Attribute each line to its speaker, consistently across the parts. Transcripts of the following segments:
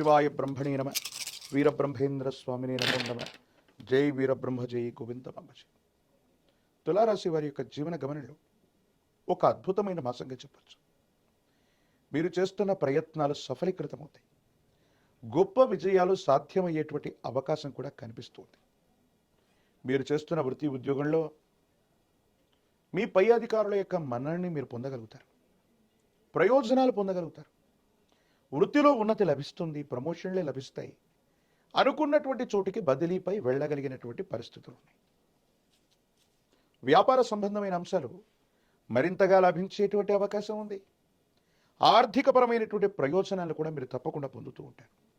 Speaker 1: శివాయ బ్రహ్మణే నమ. వీరబ్రహ్మేంద్ర స్వామిని నమ జై వీరబ్రహ్మ జై గోవింద తులారాశి వారి యొక్క జీవన గమనంలో ఒక అద్భుతమైన మాసంగా చెప్పచ్చు. మీరు చేస్తున్న ప్రయత్నాలు సఫలీకృతమవుతాయి. గొప్ప విజయాలు సాధ్యమయ్యేటువంటి అవకాశం కూడా కనిపిస్తుంది. మీరు చేస్తున్న వృత్తి ఉద్యోగంలో మీ పై అధికారుల యొక్క మన్ననని మీరు పొందగలుగుతారు. ప్రయోజనాలు పొందగలుగుతారు. వృత్తిలో ఉన్నతి లభిస్తుంది ప్రమోషన్లే లభిస్తాయి. అనుకున్నటువంటి చోటికి బదిలీపై వెళ్ళగలిగినటువంటి పరిస్థితులు ఉన్నాయి. వ్యాపార సంబంధమైన అంశాలు మరింతగా లభించేటువంటి అవకాశం ఉంది. ఆర్థికపరమైనటువంటి ప్రయోజనాలు కూడా మీరు తప్పకుండా పొందుతూ ఉంటారు.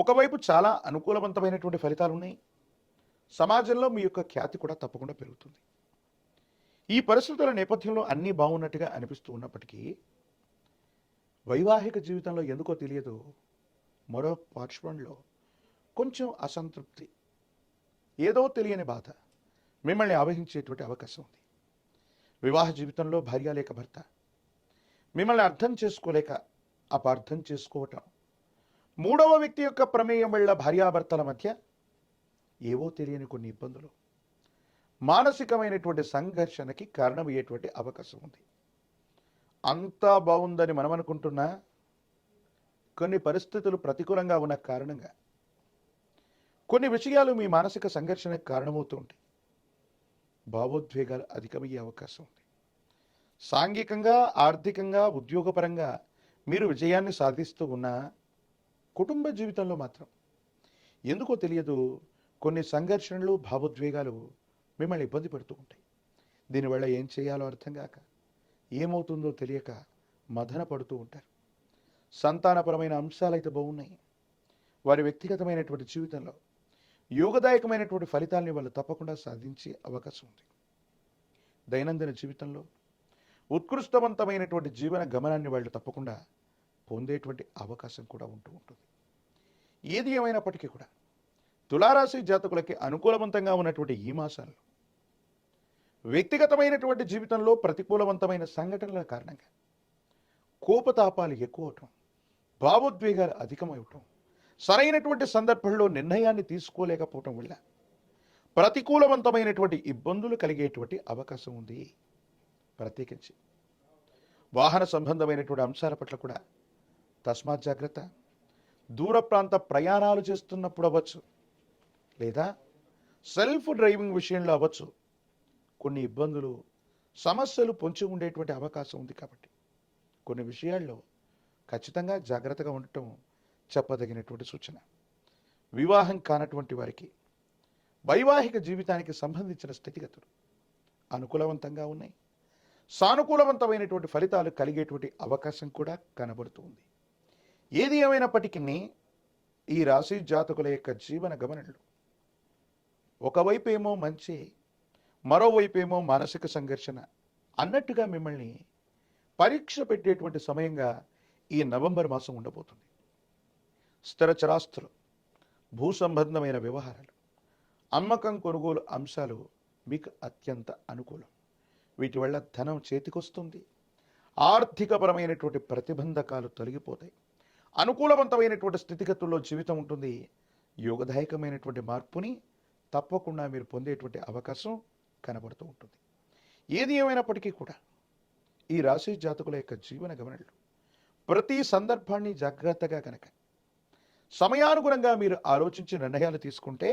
Speaker 1: ఒకవైపు చాలా అనుకూలవంతమైనటువంటి ఫలితాలు ఉన్నాయి. సమాజంలో మీ యొక్క ఖ్యాతి కూడా తప్పకుండా పెరుగుతుంది. ఈ పరిస్థితుల నేపథ్యంలో అన్నీ బాగున్నట్టుగా అనిపిస్తూ ఉన్నప్పటికీ వైవాహిక జీవితంలో ఎందుకో తెలియదు. మరో పార్శ్వంలో కొంచెం అసంతృప్తి ఏదో తెలియని బాధ మిమ్మల్ని ఆవహించేటువంటి అవకాశం ఉంది. వివాహ జీవితంలో భార్య లేక భర్త మిమ్మల్ని అర్థం చేసుకోలేక అపార్థం చేసుకోవటం మూడవ వ్యక్తి యొక్క ప్రమేయం వల్ల భార్యాభర్తల మధ్య ఏవో తెలియని కొన్ని ఇబ్బందులు మానసికమైనటువంటి సంఘర్షణకి కారణమయ్యేటువంటి అవకాశం ఉంది. అంతా బాగుందని మనం అనుకుంటున్నా కొన్ని పరిస్థితులు ప్రతికూలంగా ఉన్న కారణంగా. కొన్ని విషయాలు మీ మానసిక సంఘర్షణకు కారణమవుతూ ఉంటాయి. భావోద్వేగాలు అధికమయ్యే అవకాశం ఉంది. సాంఘికంగా ఆర్థికంగా ఉద్యోగపరంగా మీరు విజయాన్ని సాధిస్తూ ఉన్న కుటుంబ జీవితంలో మాత్రం ఎందుకో తెలియదు కొన్ని సంఘర్షణలు భావోద్వేగాలు మిమ్మల్ని ఇబ్బంది పెడుతూ ఉంటాయి. దీనివల్ల ఏం చేయాలో అర్థం కాక ఏమవుతుందో తెలియక మదన పడుతూ ఉంటారు. సంతానపరమైన అంశాలు అయితే బాగున్నాయి. వారి వ్యక్తిగతమైనటువంటి జీవితంలో యోగదాయకమైనటువంటి ఫలితాలని వాళ్ళు తప్పకుండా సాధించే అవకాశం ఉంది. దైనందిన జీవితంలో ఉత్కృష్టవంతమైనటువంటి జీవన గమనాన్ని వాళ్ళు తప్పకుండా పొందేటువంటి అవకాశం కూడా ఉంటూ ఉంటుంది. ఏది ఏమైనప్పటికీ కూడా తులారాశి జాతకులకి అనుకూలవంతంగా ఉన్నటువంటి ఈ మాసాల్లో వ్యక్తిగతమైనటువంటి జీవితంలో ప్రతికూలవంతమైన సంఘటనల కారణంగా కోపతాపాలు ఎక్కువ అవటం భావోద్వేగాలు అధికమవటం సరైనటువంటి సందర్భంలో నిర్ణయాన్ని తీసుకోలేకపోవటం వల్ల ప్రతికూలవంతమైనటువంటి ఇబ్బందులు కలిగేటువంటి అవకాశం ఉంది. ప్రత్యేకించి వాహన సంబంధమైనటువంటి అంశాల పట్ల కూడా తస్మాత్ జాగ్రత్త. దూర ప్రాంత ప్రయాణాలు చేస్తున్నప్పుడు అవ్వచ్చు లేదా సెల్ఫ్ డ్రైవింగ్ విషయంలో అవ్వచ్చు. కొన్ని ఇబ్బందులు సమస్యలు పొంచి ఉండేటువంటి అవకాశం ఉంది కాబట్టి. కొన్ని విషయాల్లో ఖచ్చితంగా జాగ్రత్తగా ఉండటం చెప్పదగినటువంటి సూచన. వివాహం కానటువంటి వారికి వైవాహిక జీవితానికి సంబంధించిన స్థితిగతులు అనుకూలవంతంగా ఉన్నాయి. సానుకూలవంతమైనటువంటి ఫలితాలు కలిగేటువంటి అవకాశం కూడా కనబడుతుంది ఏది ఏమైనప్పటికీ ఈ రాశి జాతకుల యొక్క జీవన గమనంలో ఒకవైపు ఏమో మంచి మరోవైపు ఏమో మానసిక సంఘర్షణ అన్నట్టుగా మిమ్మల్ని పరీక్ష పెట్టేటువంటి సమయంగా ఈ నవంబర్ మాసం ఉండబోతుంది. స్థిర చరాస్తులు భూ సంబంధమైన వ్యవహారాలు అమ్మకం కొనుగోలు అంశాలు మీకు అత్యంత అనుకూలం. వీటి వల్ల ధనం చేతికొస్తుంది. ఆర్థికపరమైనటువంటి ప్రతిబంధకాలు తొలగిపోతాయి. అనుకూలవంతమైనటువంటి స్థితిగతుల్లో జీవితం ఉంటుంది. యోగదాయకమైనటువంటి మార్పుని తప్పకుండా మీరు పొందేటువంటి అవకాశం కనబడుతూ ఉంటుంది. ఏది ఏమైనప్పటికీ కూడా ఈ రాశి జాతకుల యొక్క జీవన గమనంలో ప్రతి సందర్భాన్ని జాగ్రత్తగా కనుక సమయానుగుణంగా మీరు ఆలోచించి నిర్ణయాలు తీసుకుంటే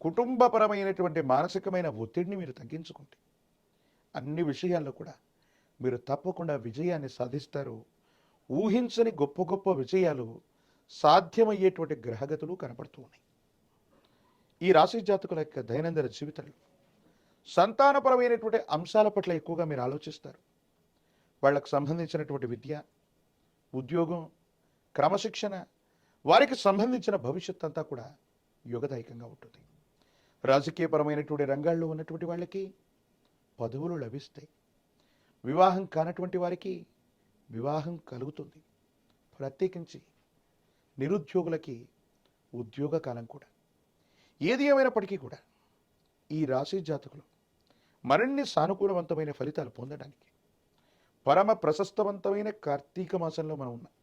Speaker 1: కుటుంబపరమైనటువంటి మానసికమైన ఒత్తిడిని మీరు తగ్గించుకుంటే అన్ని విషయాల్లో కూడా మీరు తప్పకుండా విజయాన్ని సాధిస్తారు. ఊహించని గొప్ప గొప్ప విజయాలు సాధ్యమయ్యేటువంటి గ్రహగతులు కనపడుతూ ఉన్నాయి. ఈ రాశి జాతకుల యొక్క దైనందిన జీవితంలో సంతానపరమైనటువంటి అంశాల పట్ల ఎక్కువగా మీరు ఆలోచిస్తారు. వాళ్ళకు సంబంధించినటువంటి విద్య ఉద్యోగం క్రమశిక్షణ వారికి సంబంధించిన భవిష్యత్ అంతా కూడా యుగదాయకంగా ఉంటుంది. రాజకీయపరమైనటువంటి రంగాల్లో ఉన్నటువంటి వాళ్ళకి పదవులు లభిస్తాయి. వివాహం కానటువంటి వారికి వివాహం కలుగుతుంది. ప్రత్యేకించి నిరుద్యోగులకి ఉద్యోగ కాలం కూడా. ఏది ఏమైనప్పటికీ కూడా ఈ రాశి జాతకులు మరిన్ని సానుకూలవంతమైన ఫలితాలు పొందడానికి పరమ ప్రశస్తవంతమైన కార్తీక మాసంలో మనం ఉన్నాం.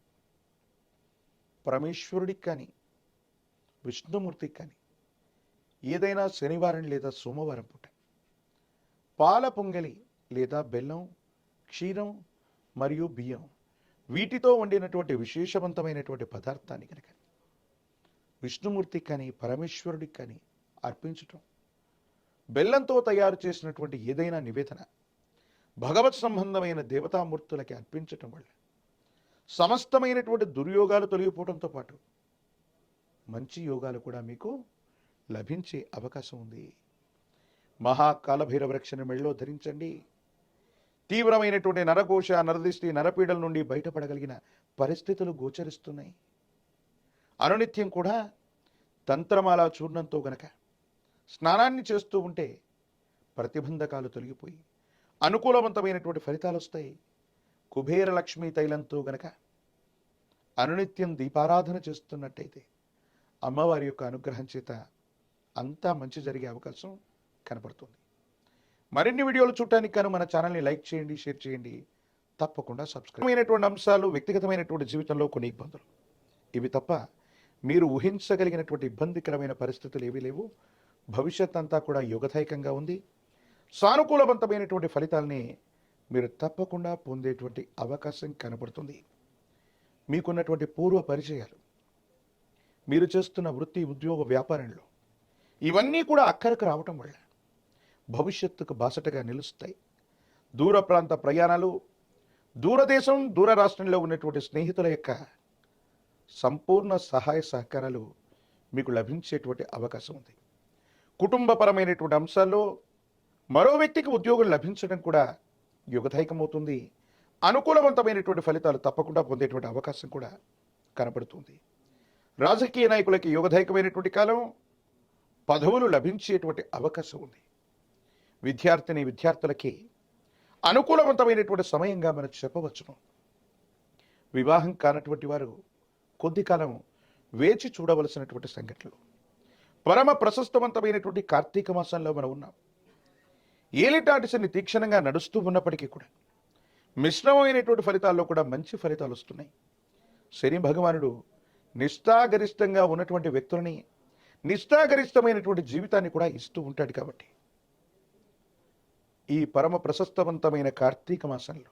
Speaker 1: పరమేశ్వరుడికి కానీ విష్ణుమూర్తికి కానీ ఏదైనా శనివారం లేదా సోమవారం పూట పాల పొంగలి లేదా బెల్లం క్షీరం మరియు బియ్యం వీటితో వండినటువంటి విశేషవంతమైనటువంటి పదార్థాన్ని కనుక విష్ణుమూర్తికి కానీ పరమేశ్వరుడికి కానీ అర్పించటం బెల్లంతో తయారు చేసినటువంటి ఏదైనా నివేదన భగవత్ సంబంధమైన దేవతామూర్తులకి అర్పించటం వల్ల సమస్తమైనటువంటి దుర్యోగాలు తొలగిపోవడంతో పాటు మంచి యోగాలు కూడా మీకు లభించే అవకాశం ఉంది. మహాకాలభైరవ రక్షణ మెళ్ళలో ధరించండి. తీవ్రమైనటువంటి నరకోశ నరదిష్టి నరపీడల నుండి బయటపడగలిగిన పరిస్థితులు గోచరిస్తున్నాయి. అనునిత్యం కూడా తంత్రమాల చూర్ణంతో గనక స్నానాన్ని చేస్తూ ఉంటే ప్రతిబంధకాలు తొలగిపోయి అనుకూలవంతమైనటువంటి ఫలితాలు వస్తాయి. కుబేర లక్ష్మీ తైలంతో గనక అనునిత్యం దీపారాధన చేస్తున్నట్టయితే అమ్మవారి యొక్క అనుగ్రహం చేత అంతా మంచి జరిగే అవకాశం కనపడుతుంది. మరిన్ని వీడియోలు చూడటానికి గాను మన ఛానల్ని లైక్ చేయండి షేర్ చేయండి. తప్పకుండా సబ్స్క్రైబ్ అయినటువంటి అంశాలు వ్యక్తిగతమైనటువంటి జీవితంలో కొన్ని ఇబ్బందులు. ఇవి తప్ప మీరు ఊహించగలిగినటువంటి ఇబ్బందికరమైన పరిస్థితులు ఏవీ లేవు. భవిష్యత్ అంతా కూడా యోగదాయకంగా ఉంది. సానుకూలవంతమైనటువంటి ఫలితాల్ని మీరు తప్పకుండా పొందేటువంటి అవకాశం కనబడుతుంది. మీకున్నటువంటి పూర్వ పరిచయాలు మీరు చేస్తున్న వృత్తి ఉద్యోగ వ్యాపారంలో ఇవన్నీ కూడా అక్కరకు రావటం వల్ల భవిష్యత్తుకు బాసటగా నిలుస్తాయి. దూర ప్రాంత ప్రయాణాలు దూరదేశం దూర రాష్ట్రంలో ఉన్నటువంటి స్నేహితుల యొక్క సంపూర్ణ సహాయ సహకారాలు మీకు లభించేటువంటి అవకాశం ఉంది. కుటుంబపరమైనటువంటి అంశాల్లో మరో వ్యక్తికి ఉద్యోగం లభించడం కూడా యుగదాయకమవుతుంది. అనుకూలవంతమైనటువంటి ఫలితాలు తప్పకుండా పొందేటువంటి అవకాశం కూడా కనపడుతుంది రాజకీయ నాయకులకి యోగదాయకమైనటువంటి కాలం పదవులు లభించేటువంటి అవకాశం ఉంది. విద్యార్థిని విద్యార్థులకి అనుకూలవంతమైనటువంటి సమయంగా మనం చెప్పవచ్చును. వివాహం కానటువంటి వారు కొద్ది కాలం వేచి చూడవలసినటువంటి సంఘటనలు. పరమ ప్రశస్తవంతమైనటువంటి కార్తీక మాసంలో మనం ఉన్నాం. ఏలిటాటిసని తీక్షణంగా నడుస్తూ ఉన్నప్పటికీ కూడా మిశ్రమమైనటువంటి ఫలితాల్లో కూడా మంచి ఫలితాలు వస్తున్నాయి. శని భగవానుడు నిష్ఠాగరిష్టంగా ఉన్నటువంటి వ్యక్తులని నిష్ఠాగరిష్టమైనటువంటి జీవితాన్ని కూడా ఇస్తూ ఉంటాడు కాబట్టి ఈ పరమ ప్రశస్తవంతమైన కార్తీక మాసంలో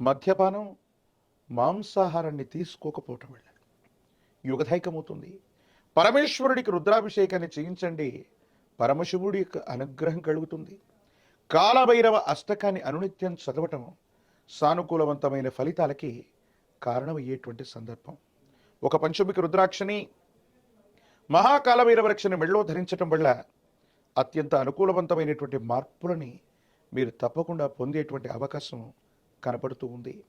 Speaker 1: మద్యపానం మాంసాహారాన్ని తీసుకోకపోవటం వల్ల యుగదాయకమవుతుంది పరమేశ్వరుడికి రుద్రాభిషేకాన్ని చేయించండి. పరమశివుడి యొక్క అనుగ్రహం కలుగుతుంది. కాలభైరవ అష్టకాన్ని అనునిత్యం చదవటం సానుకూలవంతమైన ఫలితాలకి కారణమయ్యేటువంటి సందర్భం. ఒక పంచమికి రుద్రాక్షని మహాకాలభైరవ రక్షణ మెళ్ళో ధరించటం వల్ల అత్యంత అనుకూలవంతమైనటువంటి మార్పులని మీరు తప్పకుండా పొందేటువంటి అవకాశం కనపడుతూ ఉంది.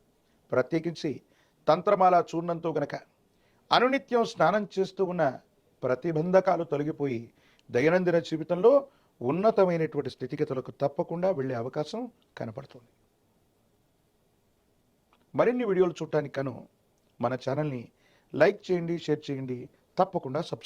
Speaker 1: ప్రత్యేకించి తంత్రమాల చూర్ణంతో గనక అనునిత్యం స్నానం చేస్తూ ఉన్న ప్రతిబంధకాలు తొలగిపోయి దైనందిన జీవితంలో ఉన్నతమైనటువంటి స్థితిగతులకు తప్పకుండా వెళ్ళే అవకాశం కనపడుతుంది. మరిన్ని వీడియోలు చూడటానికి కను మన ఛానల్ని లైక్ చేయండి షేర్ చేయండి తప్పకుండా సబ్స్క్రైబ్